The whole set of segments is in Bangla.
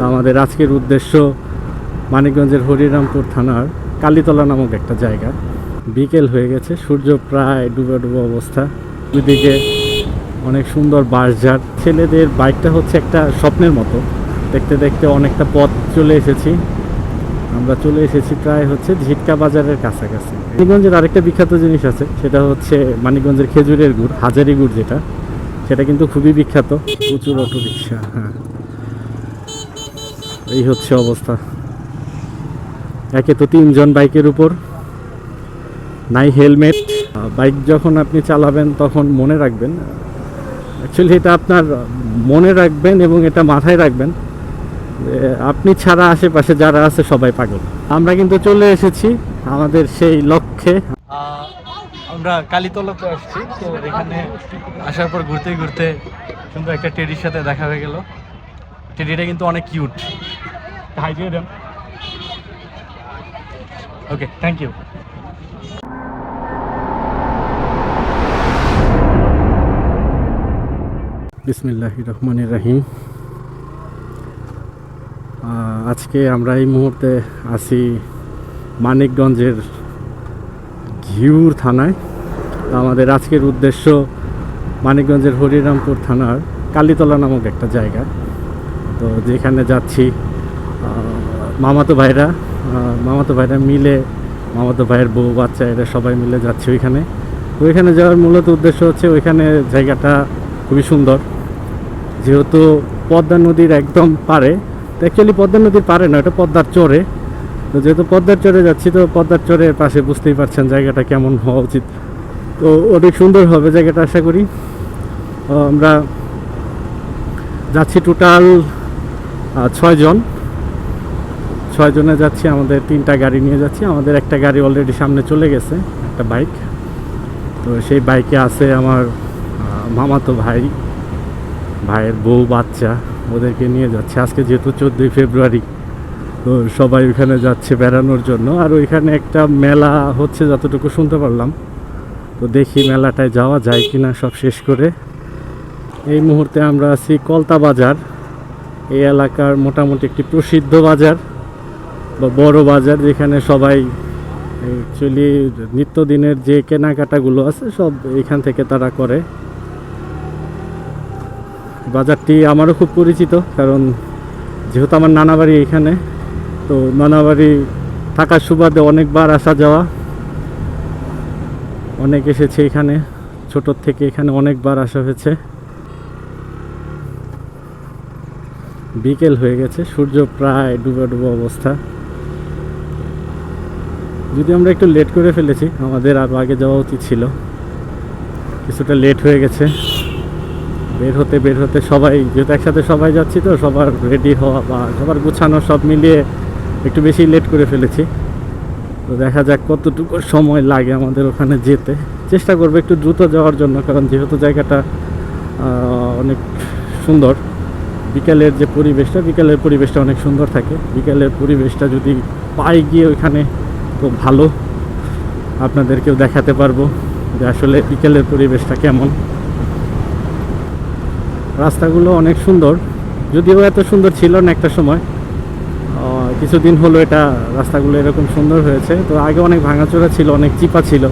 আমাদের আজকের উদ্দেশ্য মানিকগঞ্জের হরিরামপুর থানার কালীতলা নামক একটা জায়গা। বিকেল হয়ে গেছে, সূর্য প্রায় ডুবে ডুবে অবস্থা। দুদিকে অনেক সুন্দর বাঁশঝাড়। ছেলেদের বাইকটা হচ্ছে একটা স্বপ্নের মতো। দেখতে দেখতে অনেকটা পথ চলে এসেছি। আমরা চলে এসেছি প্রায় হচ্ছে ঝিটকা বাজারের কাছাকাছি। মানিকগঞ্জের আরেকটা বিখ্যাত জিনিস আছে, সেটা হচ্ছে মানিকগঞ্জের খেজুরের গুড়, হাজারি গুড় যেটা, সেটা কিন্তু খুবই বিখ্যাত। প্রচুর রিক্সা হ্যাঁ। এই হচ্ছে অবস্থা। একে তো তিনজন বাইকের উপর, নাই হেলমেট। বাইক যখন আপনি চালাবেন তখন মনে রাখবেন। অ্যাকচুয়ালি এটা আপনার মনে রাখবেন এবং এটা মাথায় রাখবেন আপনি ছাড়া আশেপাশে যারা আছে সবাই পাগল। আমরা কিন্তু চলে এসেছি আমাদের সেই লক্ষ্যে। আমরা কালীতলাতে আসছি, তো এখানে আসার পর ঘুরতে ঘুরতে সুন্দর একটা টেডির সাথে দেখা হয়ে গেল। টেডিটা কিন্তু অনেক কিউট। ওকে থ্যাংক ইউ বিসমিল্লাহ রহমানির রাহিম। আজকে আমরা এই মুহূর্তে আছি মানিকগঞ্জের ঘিউর থানায়। আমাদের আজকের উদ্দেশ্য মানিকগঞ্জের হরিরামপুর থানার কালীতলা নামক একটা জায়গা। তো যেখানে যাচ্ছি মামাতো ভাইরা মামাতো ভাইরা মিলে, মামাতো ভাইয়ের বউ, বাচ্চা, এরা সবাই মিলে যাচ্ছে ওইখানে। তো ওইখানে যাওয়ার মূলত উদ্দেশ্য হচ্ছে ওইখানে জায়গাটা খুবই সুন্দর। যেহেতু পদ্মা নদীর একদম পারে অ্যাকচুয়ালি পদ্মা নদীর পারে না এটা পদ্মার চরে। তো যেহেতু পদ্মার চরে যাচ্ছি, তো পদ্মার চরের পাশে বুঝতেই পারছেন জায়গাটা কেমন হওয়া উচিত। তো অনেক সুন্দর হবে জায়গাটা আশা করি। আমরা যাচ্ছি টোটাল ছয়জন। ছয়জনে যাচ্ছি, আমাদের তিনটা গাড়ি নিয়ে যাচ্ছি। আমাদের একটা গাড়ি অলরেডি সামনে চলে গেছে, একটা বাইক তো সেই বাইকে আছে আমার মামাতো ভাই, ভাইয়ের বউ, বাচ্চা, ওদেরকে নিয়ে যাচ্ছে। আজকে যেহেতু চোদ্দোই ফেব্রুয়ারি, তো সবাই ওইখানে যাচ্ছে বেড়ানোর জন্য। আর ওইখানে একটা মেলা হচ্ছে, যতটুকু শুনতে পারলাম। তো দেখি মেলাটায় যাওয়া যায় কি না সব শেষ করে। এই মুহূর্তে আমরা আছি কলতা বাজার। এই এলাকার মোটামুটি একটি প্রসিদ্ধ বাজার। বা বড় বাজার যেখানে সবাই অ্যাকচুয়ালি নিত্যদিনের যে কেনাকাটাগুলো আছে সব এখান থেকে তারা করে। বাজারটি আমারও খুব পরিচিত, কারণ যেহেতু আমার নানা বাড়ি এখানে, তো নানা বাড়ি থাকার সুবাদে অনেকবার আসা যাওয়া। অনেক এসেছে এখানে ছোটোর থেকে এখানে অনেকবার আসা হয়েছে। বিকেল হয়ে গেছে, সূর্য প্রায় ডুবে ডুবে অবস্থা। যদি আমরা একটু লেট করে ফেলেছি, আমাদের আরও আগে যাওয়া উচিত ছিল। কিছুটা লেট হয়ে গেছে। বের হতে বের হতে সবাই, যেহেতু একসাথে সবাই যাচ্ছি তো, সবার রেডি হওয়া বা সবার গুছানো সব মিলিয়ে একটু বেশি লেট করে ফেলেছি। তো দেখা যাক কতটুকু সময় লাগে আমাদের ওখানে যেতে। চেষ্টা করব একটু দ্রুত যাওয়ার জন্য, কারণ যেহেতু জায়গাটা অনেক সুন্দর, বিকালের যে পরিবেশটা, বিকালের পরিবেশটা অনেক সুন্দর থাকে। বিকালের পরিবেশটা যদি পাই গিয়ে ওইখানে তো ভালো। আপনাদেরকেও দেখাতে পারব যে আসলে বিকেলের পরিবেশটা কেমন। রাস্তাগুলো অনেক সুন্দর, যদিও এত সুন্দর ছিল না একটা সময়। কিছুদিন হলো এটা রাস্তাগুলো এরকম সুন্দর হয়েছে। তো আগে অনেক ভাঙাচোরা ছিল, অনেক চিপা ছিল।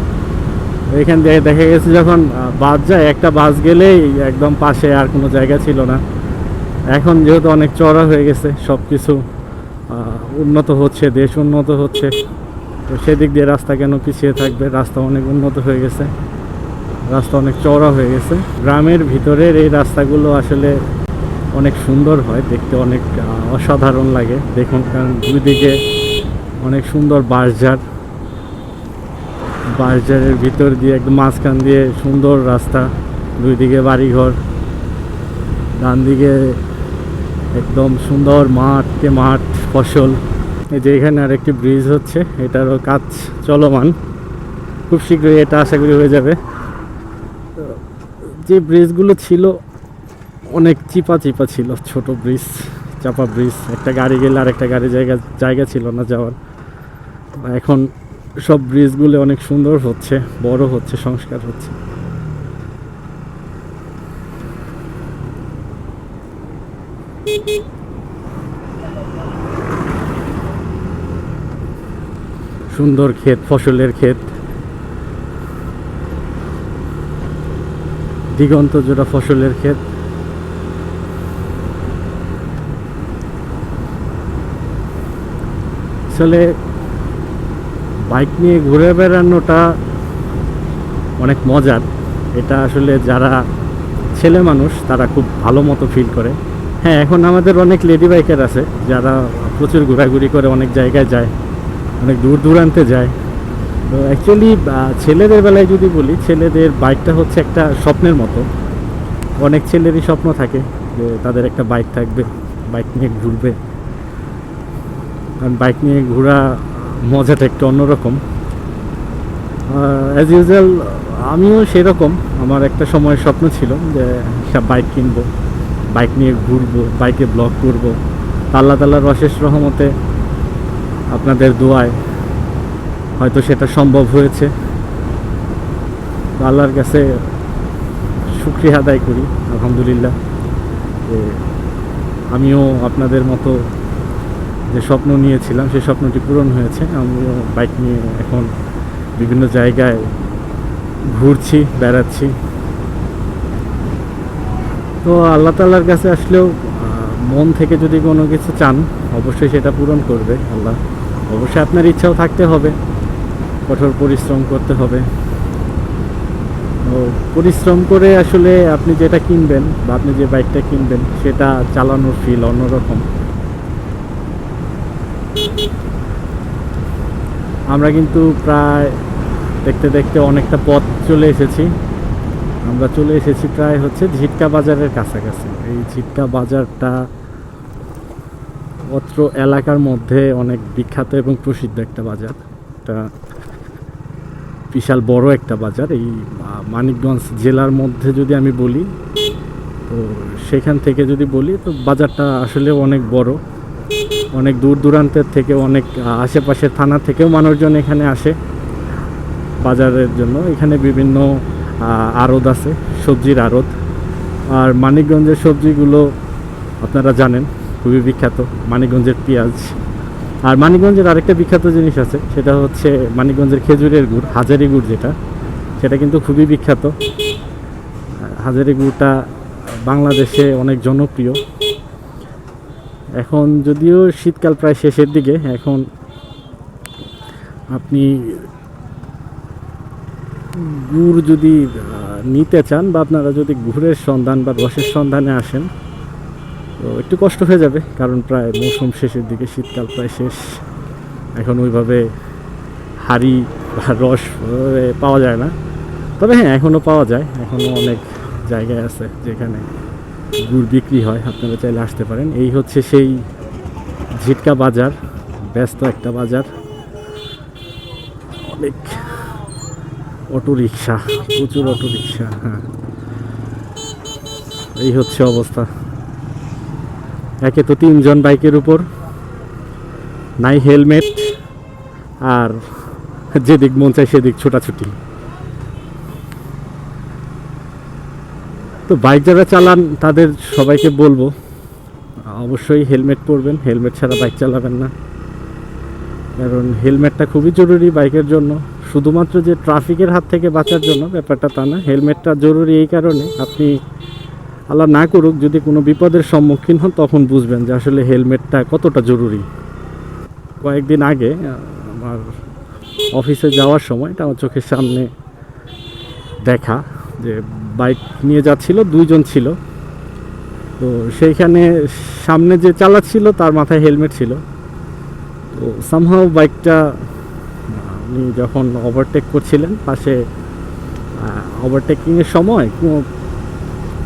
এখান দিয়ে দেখা গেছে যখন বাস যায়, একটা বাস গেলেই একদম পাশে আর কোনো জায়গা ছিল না। এখন যেহেতু অনেক চড়া হয়ে গেছে সব কিছু উন্নত হচ্ছে, দেশ উন্নত হচ্ছে। তো সেদিক দিয়ে রাস্তা কেন পিছিয়ে থাকবে? রাস্তা অনেক উন্নত হয়ে গেছে। রাস্তা অনেক চওড়া হয়ে গেছে। গ্রামের ভিতরের এই রাস্তাগুলো আসলে অনেক সুন্দর হয়, দেখতে অনেক অসাধারণ লাগে। দেখুন, কারণ দুই দিকে অনেক সুন্দর বাঁশঝাড়। বাঁশঝাড়ের ভিতর দিয়ে একদম মাঝখান দিয়ে সুন্দর রাস্তা। দুই দিকে বাড়িঘর। ডান দিকে একদম সুন্দর মাঠকে মাঠ, ফসল। এই যে এখানে আরেকটি ব্রিজ হচ্ছে, এটারও কাজ চলমান। খুব শীঘ্রই এটা আশা করি হয়ে যাবে। যে ব্রিজগুলো ছিল, অনেক চিপা চিপা ছিল, ছোট ব্রিজ চাপা ব্রিজ একটা গাড়ি গেলে আর একটা গাড়ি জায়গা জায়গা ছিল না যাওয়ার। এখন সব ব্রিজগুলো অনেক সুন্দর হচ্ছে, বড় হচ্ছে, সংস্কার হচ্ছে। সুন্দর ক্ষেত, ফসলের ক্ষেত। দিগন্ত জোড়া ফসলের ক্ষেত। আসলে বাইক নিয়ে ঘুরে বেড়ানোটা অনেক মজার। এটা আসলে যারা ছেলে মানুষ, তারা খুব ভালো মতো ফিল করে। হ্যাঁ এখন আমাদের অনেক লেডি বাইকার আছে, যারা প্রচুর ঘোরাঘুরি করে, অনেক জায়গায় যায়। অনেক দূর দূরান্তে যায়। তো অ্যাকচুয়ালি ছেলেদের বেলায় যদি বলি, ছেলেদের বাইকটা হচ্ছে একটা স্বপ্নের মতো। অনেক ছেলেরই স্বপ্ন থাকে যে তাদের একটা বাইক থাকবে বাইক নিয়ে ঘুরবে। কারণ বাইক নিয়ে ঘোরা মজাটা একটু অন্যরকম। অ্যাজ ইউজুয়াল আমিও সেরকম। আমার একটা সময় স্বপ্ন ছিল যে বাইক কিনবো বাইক নিয়ে ঘুরবো বাইকে ব্লগ করব। আল্লাহ তাল্লাহর অশেষ রহমতে আপনাদের দোয়ায় হয়তো সেটা সম্ভব হয়েছে। আল্লাহর কাছে শুক্রিয়া আদায় করি, আলহামদুলিল্লাহ। যে আমিও আপনাদের মতো যে স্বপ্ন নিয়েছিলাম সেই স্বপ্নটি পূরণ হয়েছে। আমিও বাইক নিয়ে এখন বিভিন্ন জায়গায় ঘুরছি, বেড়াচ্ছি। তো আল্লাহ তাল্লার কাছে আসলেও মন থেকে যদি কোনো কিছু চান, অবশ্যই সেটা পূরণ করবে আল্লাহ। অবশ্যই আপনার ইচ্ছাও থাকতে হবে। কঠোর পরিশ্রম করতে হবে। পরিশ্রম করে আসলে আপনি যেটা কিনবেন বা আপনি যে বাইকটা কিনবেন, সেটা চালানোর ফিল অন্যরকম। আমরা কিন্তু প্রায় দেখতে দেখতে অনেকটা পথ চলে এসেছি। আমরা চলে এসেছি প্রায় হচ্ছে ঝিটকা বাজারের কাছাকাছি। এই ঝিটকা বাজারটা অত্র এলাকার মধ্যে অনেক বিখ্যাত এবং প্রসিদ্ধ একটা বাজার। এটা বিশাল বড় একটা বাজার। এই মানিকগঞ্জ জেলার মধ্যে যদি আমি বলি তো সেখান থেকে যদি বলি তো বাজারটা আসলে অনেক বড়। অনেক দূর দূরান্তের থেকে অনেক আহ, আশেপাশের থানা থেকেও মানুষজন এখানে আসে বাজারের জন্য। এখানে বিভিন্ন আড়ত আছে সবজির আড়ত। আর মানিকগঞ্জের সবজিগুলো আপনারা জানেন খুবই বিখ্যাত, মানিকগঞ্জের পেঁয়াজ। আর মানিকগঞ্জের আরেকটা বিখ্যাত জিনিস আছে, সেটা হচ্ছে মানিকগঞ্জের খেজুরের গুড়, হাজারি গুড় যেটা, সেটা কিন্তু খুবই বিখ্যাত। হাজারি গুড়টা বাংলাদেশে অনেক জনপ্রিয়। এখন যদিও শীতকাল প্রায় শেষের দিকে, এখন আপনি গুড় যদি নিতে চান বা আপনারা যদি গুড়ের সন্ধান বা রসের সন্ধানে আসেন তো একটু কষ্ট হয়ে যাবে, কারণ প্রায় মৌসুম শেষের দিকে, শীতকাল প্রায় শেষ। এখন ওইভাবে হাড়ি বা রস পাওয়া যায় না। তবে হ্যাঁ এখনও পাওয়া যায়, এখনও অনেক জায়গায় আছে যেখানে গুড় বিক্রি হয়, আপনারা চাইলে আসতে পারেন। এই হচ্ছে সেই ঝিটকা বাজার, ব্যস্ত একটা বাজার। অনেক অটো রিক্সা প্রচুর অটো রিক্সা হ্যাঁ। এই হচ্ছে অবস্থা। একে তো তিনজন বাইকের উপর। নাই হেলমেট, আর যেদিক মন চায় সেদিক ছোটাছুটি। তো বাইক যারা চালান, তাদের সবাইকে বলব, অবশ্যই হেলমেট পরবেন। হেলমেট ছাড়া বাইক চালাবেন না। কারণ হেলমেটটা খুবই জরুরি বাইকের জন্য। শুধুমাত্র যে ট্রাফিকের হাত থেকে বাঁচার জন্য, ব্যাপারটা তা না। হেলমেটটা জরুরি এই কারণে। আপনি আল্লাহ না করুক, যদি কোনো বিপদের সম্মুখীন হন, তখন বুঝবেন যে আসলে হেলমেটটা কতটা জরুরি। কয়েকদিন আগে, আমার অফিসে যাওয়ার সময়, এটা আমার চোখের সামনে দেখা, যে বাইক নিয়ে যাচ্ছিল, দুইজন ছিল। তো সেইখানে সামনে যে চালাচ্ছিল তার মাথায় হেলমেট ছিল। তো সামহাও বাইকটা, উনি যখন ওভারটেক করছিলেন, পাশে ওভারটেকিংয়ের সময়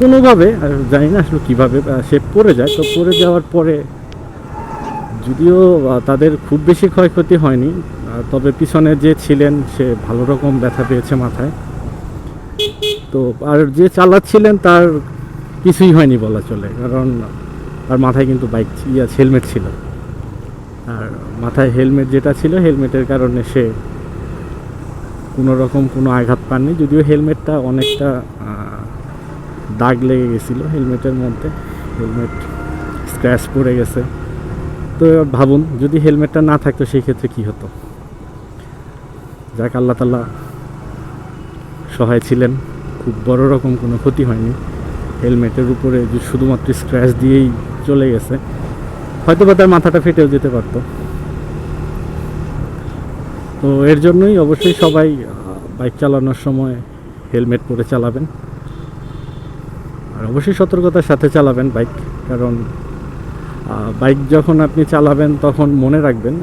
কোনোভাবে জানি না আসলে কীভাবে সে পড়ে যায়, তো পড়ে যাওয়ার পরে যদিও তাদের খুব বেশি ক্ষয়ক্ষতি হয়নি তবে পিছনে যে ছিলেন, সে ভালো রকম ব্যথা পেয়েছে মাথায়। তো আর যে চালাচ্ছিলেন, তার কিছুই হয়নি বলা চলে, কারণ তার মাথায় কিন্তু বাইক, ইয়া, হেলমেট ছিল। আর মাথায় হেলমেট যেটা ছিল, হেলমেটের কারণে সে কোনো রকম কোনো আঘাত পাননি, যদিও হেলমেটটা অনেকটা দাগ লেগে গেছিল হেলমেটের মধ্যে, হেলমেট স্ক্র্যাচ পড়ে গেছে। তো এবার ভাবুন, যদি হেলমেটটা না থাকতো সেই ক্ষেত্রে কী হতো? যাক, আল্লাহ তাল্লাহ সহায় ছিলেন, খুব বড় রকম কোনো ক্ষতি হয়নি। হেলমেটের উপরে যে শুধুমাত্র স্ক্র্যাচ দিয়েই চলে গেছে হয়তো বা তার মাথাটা ফেটেও যেতে পারতো। তো এর জন্যই অবশ্যই সবাই বাইক চালানোর সময় হেলমেট পরে চালাবেন। আর অবশ্যই সতর্কতার সাথে চালাবেন বাইক, কারণ বাইক যখন আপনি চালাবেন তখন মনে রাখবেন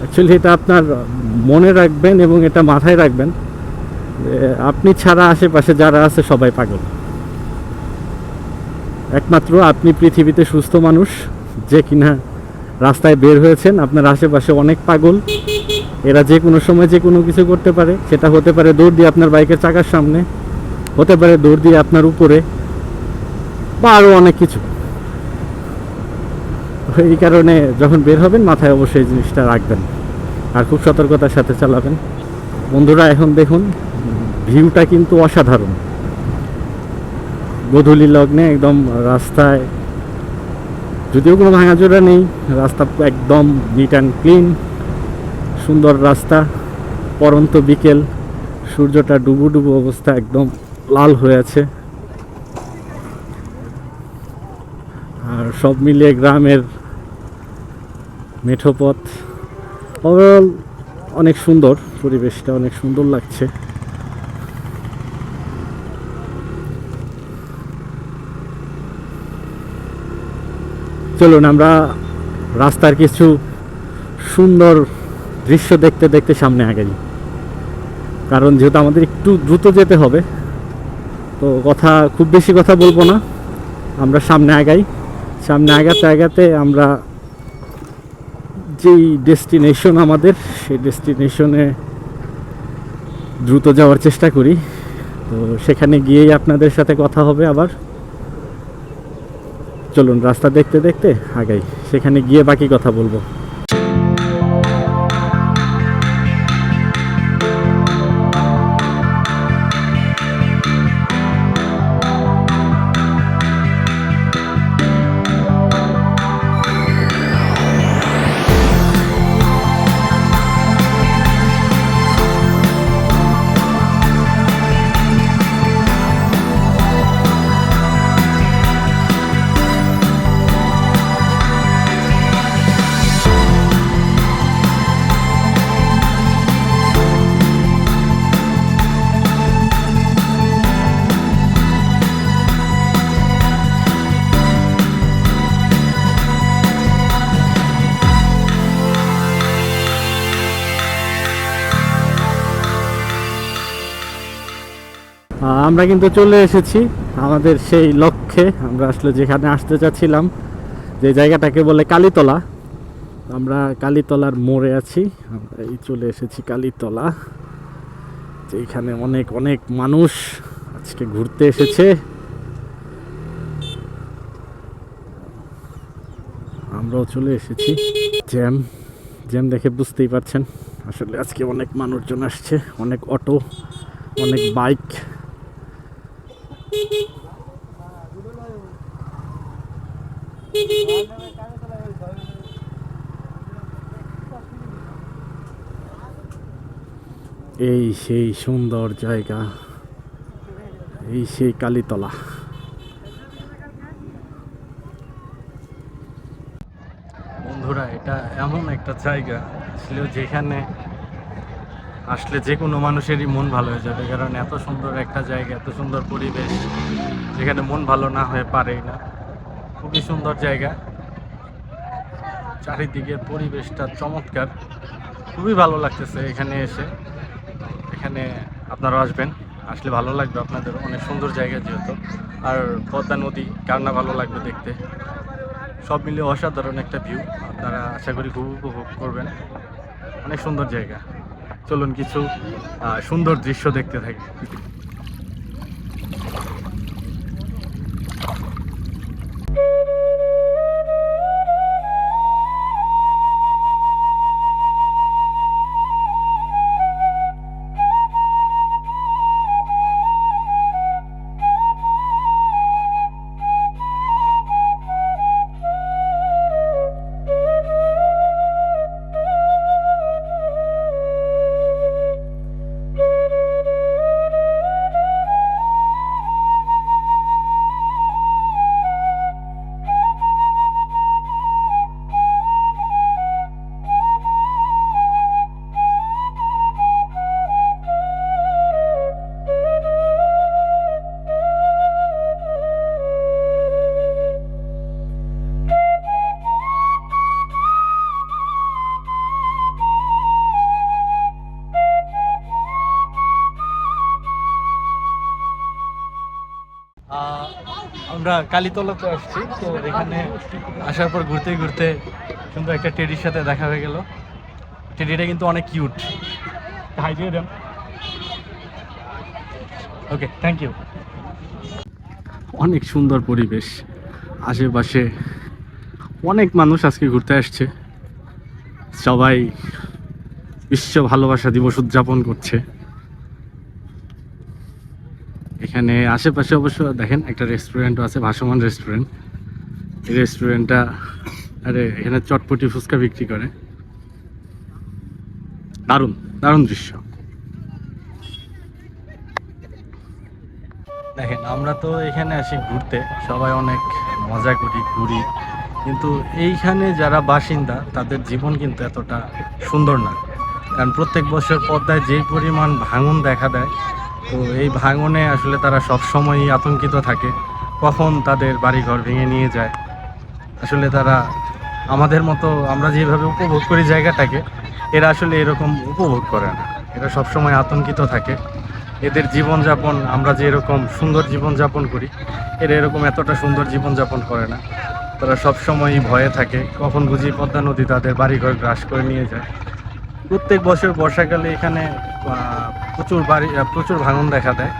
অ্যাকচুয়ালি এটা আপনার মনে রাখবেন এবং এটা মাথায় রাখবেন আপনি ছাড়া আশেপাশে যারা আছে সবাই পাগল। একমাত্র আপনি পৃথিবীতে সুস্থ মানুষ, যে কিনা রাস্তায় বের হয়েছেন, আপনার আশেপাশে অনেক পাগল, এরা যে কোনো সময় যে কোনো কিছু করতে পারে, সেটা হতে পারে দৌড় দিয়ে আপনার বাইকের চাকার সামনে, হতে পারে দৌড় দিয়ে আপনার উপরে। বা আরও অনেক কিছু। এই কারণে যখন বের হবেন, মাথায় অবশ্যই জিনিসটা রাখবেন। আর খুব সতর্কতার সাথে চালাবেন। বন্ধুরা, এখন দেখুন, ভিউটা কিন্তু অসাধারণ। গধূলি লগ্নে একদম রাস্তায়, যদিও কোনো ভাঙাচোরা নেই, রাস্তা একদম নিট অ্যান্ড ক্লিন সুন্দর রাস্তা, পরন্ত বিকেল, সূর্যটা ডুবু ডুবু অবস্থা একদম লাল হয়ে আছে আর সব মিলিয়ে গ্রামের মেঠোপথ। ওভারঅল অনেক সুন্দর, পরিবেশটা অনেক সুন্দর লাগছে। চলুন আমরা রাস্তার কিছু সুন্দর দৃশ্য দেখতে দেখতে সামনে আগাই। কারণ যেহেতু আমাদের একটু দ্রুত যেতে হবে, তো কথা, খুব বেশি কথা বলব না। আমরা সামনে আগাই। সামনে আগাতে আগাতে আমরা যেই ডেস্টিনেশন আমাদের, সেই ডেস্টিনেশনে দ্রুত যাওয়ার চেষ্টা করি। তো সেখানে গিয়েই আপনাদের সাথে কথা হবে আবার। চলুন রাস্তা দেখতে দেখতে আগাই। সেখানে গিয়ে বাকি কথা বলব। আমরা কিন্তু চলে এসেছি আমাদের সেই লক্ষ্যে। আমরা আসলে যেখানে আসতে চাচ্ছিলাম, যে জায়গাটাকে বলে কালীতলা। আমরা কালীতলার মোড়ে আছি, আমরা এই চলে এসেছি কালীতলা যেখানে অনেক অনেক মানুষ আজকে ঘুরতে এসেছে। আমরাও চলে এসেছি। জ্যাম জ্যাম দেখে বুঝতেই পারছেন, আসলে আজকে অনেক মানুষজন আসছে, অনেক অটো, অনেক বাইক। এই সেই সুন্দর জায়গা, এই সেই কালীতলা। বন্ধুরা, এটা এমন একটা জায়গা ছিল যেখানে আসলে যে কোনো মানুষেরই মন ভালো হয়ে যাবে, কারণ এত সুন্দর একটা জায়গা, এত সুন্দর পরিবেশ, যেখানে মন ভালো না হয়ে পারেই না। খুবই সুন্দর জায়গা। চারিদিকের পরিবেশটা চমৎকার। খুবই ভালো লাগতেছে এখানে এসে। এখানে আপনারা আসবেন। আসলে ভালো লাগবে আপনাদের, অনেক সুন্দর জায়গা যেহেতু। আর পদ্মা নদী, কার না ভালো লাগবে দেখতে? সব মিলিয়ে অসাধারণ একটা ভিউ আপনারা আশা করি খুব উপভোগ করবেন। অনেক সুন্দর জায়গা। চলুন কিছু সুন্দর দৃশ্য দেখতে থাকি। কালীতলাতে আসছি তো এখানে আসার পর ঘুরতে ঘুরতে কিন্তু একটা টেডির সাথে দেখা হয়ে গেল। টেডিটা কিন্তু অনেক কিউট হাই দিয়ে দেন ওকে থ্যাংক ইউ অনেক সুন্দর পরিবেশ। আশেপাশে অনেক মানুষ আজকে ঘুরতে আসছে। সবাই বিশ্ব ভালোবাসা দিবস উদযাপন করছে। এখানে আশেপাশে অবশ্য দেখেন একটা রেস্টুরেন্টও আছে, ভাসমান রেস্টুরেন্ট এই রেস্টুরেন্টটা আরে, এখানে চটপটি ফুচকা বিক্রি করে। দারুণ দারুণ দৃশ্য। দেখেন, আমরা তো এখানে আসি ঘুরতে, সবাই অনেক মজা করি, ঘুরি। কিন্তু এইখানে যারা বাসিন্দা, তাদের জীবন কিন্তু এতটা সুন্দর না। কারণ প্রত্যেক বছর পদ্মায় যেই পরিমাণ ভাঙন দেখা দেয় তো এই ভাঙনে আসলে তারা সবসময়ই আতঙ্কিত থাকে। কখন তাদের বাড়িঘর ভেঙে নিয়ে যায়। আসলে তারা আমাদের মতো আমরা যেভাবে উপভোগ করি জায়গাটাকে, এরা আসলে এরকম উপভোগ করে না। এরা সবসময় আতঙ্কিত থাকে। এদের জীবনযাপন, আমরা যে এরকম সুন্দর জীবনযাপন করি, এরা এরকম এতটা সুন্দর জীবনযাপন করে না। তারা সবসময়ই ভয়ে থাকে, কখন বুঝি পদ্মা নদী তাদের বাড়িঘর গ্রাস করে নিয়ে যায়। প্রত্যেক বছর বর্ষাকালে এখানে প্রচুর বাড়ি প্রচুর ভাঙন দেখা দেয়।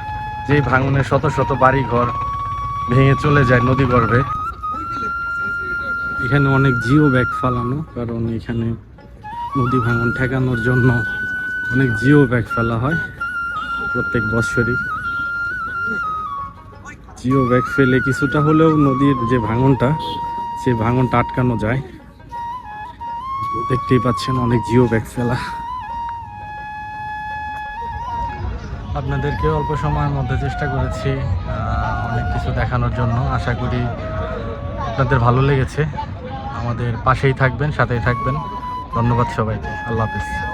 যেই ভাঙনে শত শত বাড়ি ঘর ভেঙে চলে যায় নদী গর্ভে। এখানে অনেক জিও ব্যাগ ফালানো, কারণ এখানে নদী ভাঙন ঠেকানোর জন্য অনেক জিও ব্যাগ ফেলা হয় প্রত্যেক বছরই জিও ব্যাগ ফেলে কিছুটা হলেও নদীর যে ভাঙনটা, সেই ভাঙনটা আটকানো যায়। দেখতেই পাচ্ছেন অনেক জিও ব্যাগ ফেলা। আপনাদেরকে অল্প সময়ের মধ্যে চেষ্টা করেছি অনেক কিছু দেখানোর জন্য। আশা করি আপনাদের ভালো লেগেছে। আমাদের পাশেই থাকবেন, সাথেই থাকবেন। ধন্যবাদ সবাইকে। আল্লাহ হাফিজ।